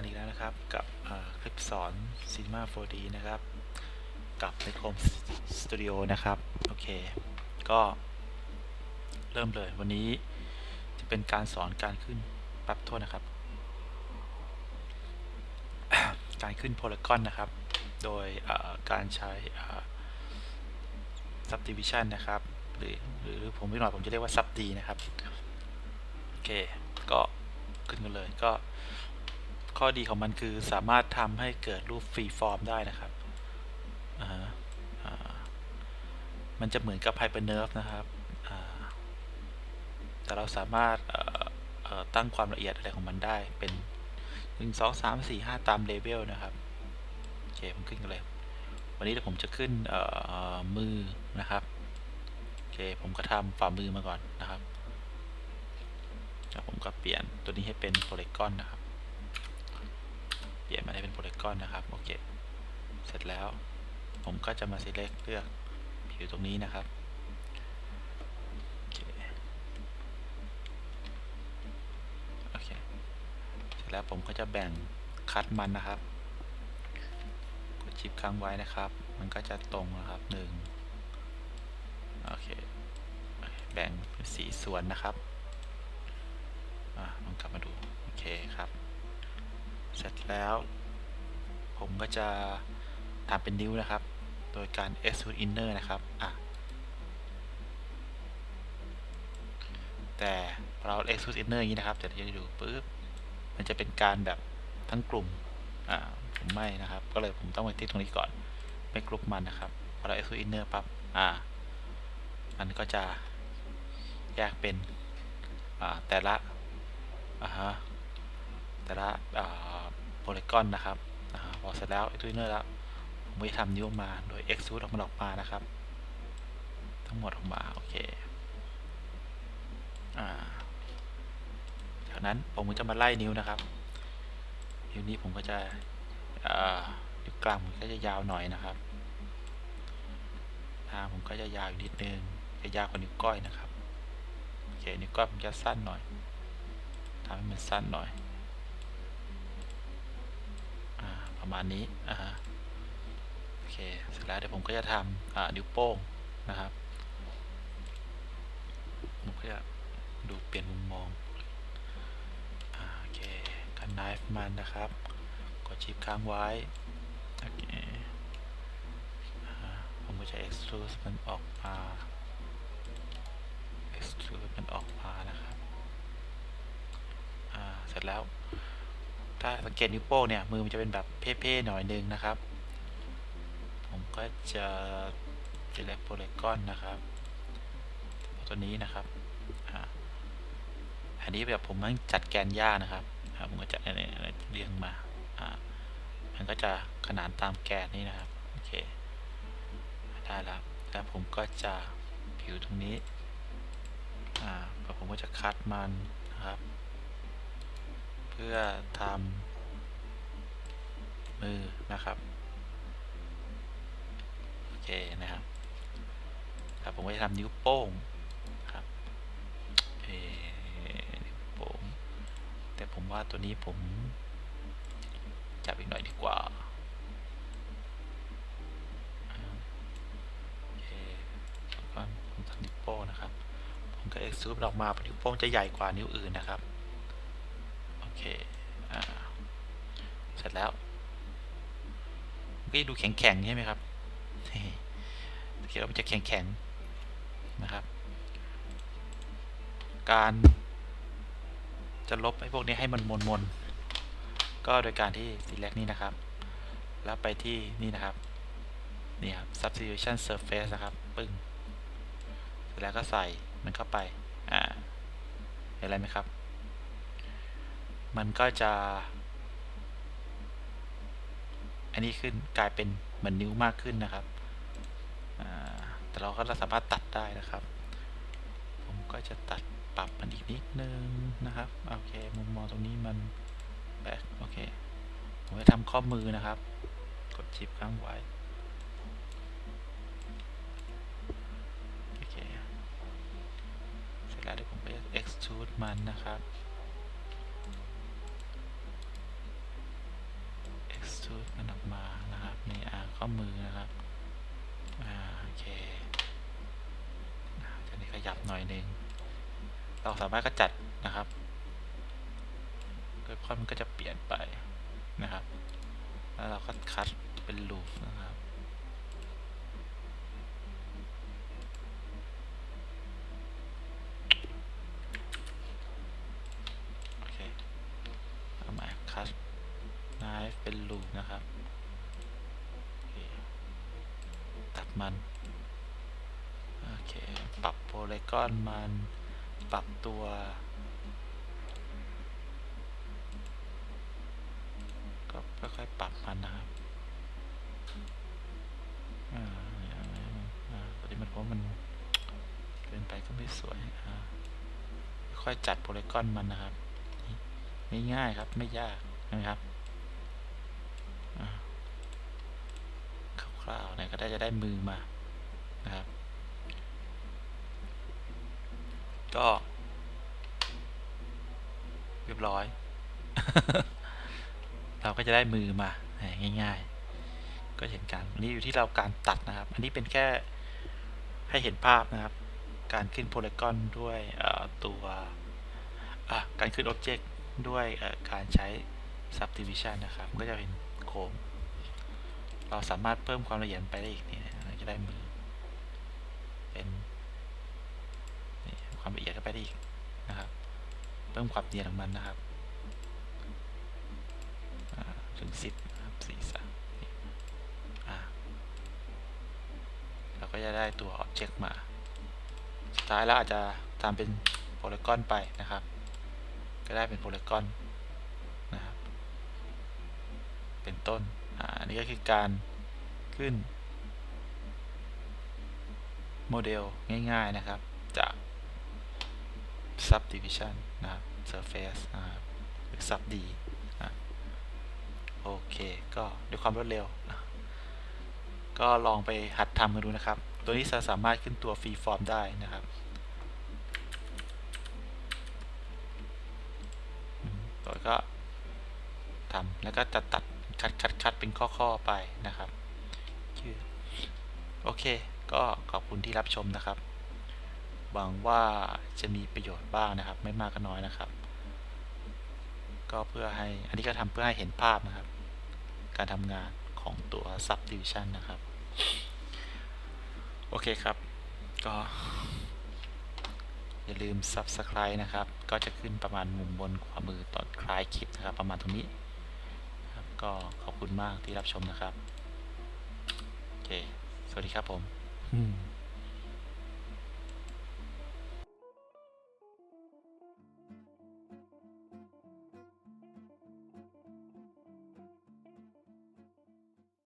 กันอีกแล้วนะครับ กับคลิปสอน Cinema 4D นะครับ กับ n e t h o m e Studio นะครับ โอเค ก็เริ่มเลยวันนี้จะเป็นการสอนการขึ้นแป๊บโทษนะครับ การขึ้นโพล y g o n นะครับ โดยการใช้ subdivision นะครับ หรือหรือผมไม่หน่อยผมจะเรียกว่า sub d นะครับ โอเค ก็ขึ้นกันเลยก็ ข้อดีของมันคือสามารถทำให้เกิดรูปฟรีฟอร์มได้นะครับมันจะเหมือนกับ Hypernerve นะครับ แต่เราสามารถตั้งความละเอียดอะไรของมันได้เป็น 1 2 3 4 5 ตามเลเวลนะครับ โอเคผมขึ้นกันเลย วันนี้เดี๋ยวผมจะขึ้นมือนะครับ โอเค ผมก็ทำฝ่ามือมาก่อนนะครับแล้วผมก็เปลี่ยนตัวนี้ให้เป็นโพลีกอนนะครับ ปลี่ยนมาให้เป็นโพลีกอนนะครับ โอเค เสร็จแล้ว ผมก็จะมา select เลือกผิวตรงนี้นะครับโอเคโอเค เสร็จแล้วผมก็จะแบ่งคัดมันนะครับ กดชิปค้างไว้นะครับ มันก็จะตรงนะครับหนึ่งโอเค แบ่งเป็นสีส่วนนะครับ อะลองกลับมาดู โอเคครับ เสร็จแล้ว ผมก็จะทำเป็นนิ้วนะครับ โดยการ extrude inner นะครับอะแต่เรา extrude inner อย่างนี้นะครับเดี๋ยวจะดูปุ๊บมันจะเป็นการแบบทั้งกลุ่มอ่าผมไม่นะครับ ก็เลยผมต้องไปที่ตรงนี้ก่อนไม่กลุ่มมันนะครับพอเรา extrude inner ปั๊บอ่ามันก็จะแยกเป็นอ่าแต่ละ อ่าฮะ แต่ละ โพลีกอนนะครับพอเสร็จแล้วไอ้ตัวเนอร์แล้วผมจะทำนิ้วมาโดย extrude ออกมาออกมานะครับ ทั้งหมดออกมาโอเคจากนั้นผมก็จะมาไล่นิ้วนะครับ นิ้วนี้ผมก็จะอ่านิ้วกลางผมก็จะยาวหน่อยนะครับทางผมก็จะยาวอยู่นิดนึงจะยาวกว่านิ้วก้อยนะครับโอเคนิ้วก้อยผมจะสั้นหน่อยทำให้มันสั้นหน่อยอา ประมาณนี้อ่าฮะโอเคเสร็จแล้วเดี๋ยวผมก็จะทำอ่านิ้วโป้งนะครับผมก็จะดูเปลี่ยนมุมมองอ่าโอเคกันไนฟ์มันนะครับ กดชิปค้างไว้โอเคอ่าผมก็จะ extrude มันออกมา extrude มันออกมานะครับอ่าเสร็จแล้ว ถ้าสังเกตนิ้วโป้งเนี่ย มือมันจะเป็นแบบเพ่ๆหน่อยนึงนะครับ ผมก็จะ select polygon นะครับ ตัวนี้นะครับอ่าอันนี้แบบผมต้องจัดแกนหญ้านะครับผมก็จะอะไรอะไรเรียงมาอ่ามันก็จะขนานตามแกนนี้นะครับโอเคได้แล้วแล้วผมก็จะผิวตรงนี้อ่าแล้วผมก็จะคัดมันนะครับ พื่อทำมือนะครับ โอเคนะครับครับผมก็จะทำนิ้วโป้งครับเอนิ้วโป้งแต่ผมว่าตัวนี้ผม จับอีกหน่อยดีกว่าโอเคแล้วก็ผมทำนิ้วโป้งนะครับ ผมก็เอ็กซ์ซูมออกมานิ้วโป้งจะใหญ่กว่านิ้วอื่นนะครับ เคเสร็จแล้วก็ดูแข็งๆใช่ไหมครับเขียนว่ามันจะแข็งๆนะครับ การจะลบไอ้พวกนี้ให้มันมนๆก็โดยการที่ select นี่นะครับ แล้วไปที่นี่นะครับ นี่ครับ substitution surface นะครับ ปึ้ง เสร็จแล้วก็ใส่มันเข้าไป อ่าเห็นอะไรไหมครับ มันก็จะ อันนี้ขึ้นกลายเป็นเหมือนนิ้วมากขึ้นนะครับ แต่เราก็สามารถตัดได้นะครับ ผมก็จะตัดปรับมันอีกนิดนึงนะครับ โอเค มุมมองตรงนี้มันแบกโอเค ผมจะทำข้อมือนะครับ กดชิปค้างไว้โอเคเสร็จแล้วเดี๋ยวผมไป extrude มันนะครับ มือนะครับ อ่าโอเคอ่าทีนี้ขยับหน่อยหนึ่งเราสามารถก็จัดนะครับก็ค่อนมันก็จะเปลี่ยนไปนะครับ แล้วเราก็คัดเป็นลูปนะครับ โอเค เอามาคัดนายเป็นลูปนะครับโอเคตัด มันโอเคปรับโพลีกอนมันปรับตัวก็ค่อยๆปรับมันนะครับอ่าอย่างนี้มันอ่าปฏิมันเพราะมันเกินไปก็ไม่สวยอ่าค่อยจัดโพลีกอนมันนะครับนี่ง่ายๆครับไม่ยากนะครับอ่า คร่าเนี่ยก็ได้จะได้มือมานะครับ ก็ เรียบร้อย เราก็จะได้มือมาง่าย ๆ ก็เห็นกันนนี้อยู่ที่เราการตัดนะครับ อันนี้เป็นแค่ให้เห็นภาพนะครับ การขึ้นโพลีกอนด้วยตัวการขึ้น Object ด้วยการใช้ Subdivision นะครับ ก็จะเป็นโค้ง เราสามารถเพิ่มความละเอียดไปได้อีกนี่เราจะได้มือเป็นนี่ความละเอียดเข้าไปได้อีกนะครับ เพิ่มความเนียนของมันนะครับถึงสิบนะครับสี่สามเราก็จะได้ตัว Object มา สุดท้ายแล้วอาจจะทำเป็นโพลีกอนไปนะครับ ก็ได้เป็นโพลีกอนนะครับ เป็นต้น อันนี้ก็คือการขึ้น โมเดลง่าย ๆ นะครับ จาก subdivision นะครับ surface นะครับหรือ subd นะโอเค ก็ด้วยความรวดเร็วก็ลองไปหัดทำกันดูนะครับ ตัวนี้จะสามารถขึ้นตัวฟรีฟอร์มได้นะครับตัวก็ทำแล้วก็จะตัด คัดคัดคัดเป็นข้อๆไปนะครับโอเค ก็ขอบคุณที่รับชมนะครับ หวังว่าจะมีประโยชน์บ้างนะครับ ไม่มากก็น้อยนะครับ ก็เพื่อให้ อันนี้ก็ทำเพื่อให้เห็นภาพนะครับ การทำงานของตัว subdivision นะครับ โอเคครับ ก็ อย่าลืม subscribe นะครับ ก็จะขึ้นประมาณมุมบนขวามือตอนคลายคลิปนะครับ ประมาณตรงนี้ ก็ขอบคุณมากที่รับชมนะครับ โอเค สวัสดีครับผมอืม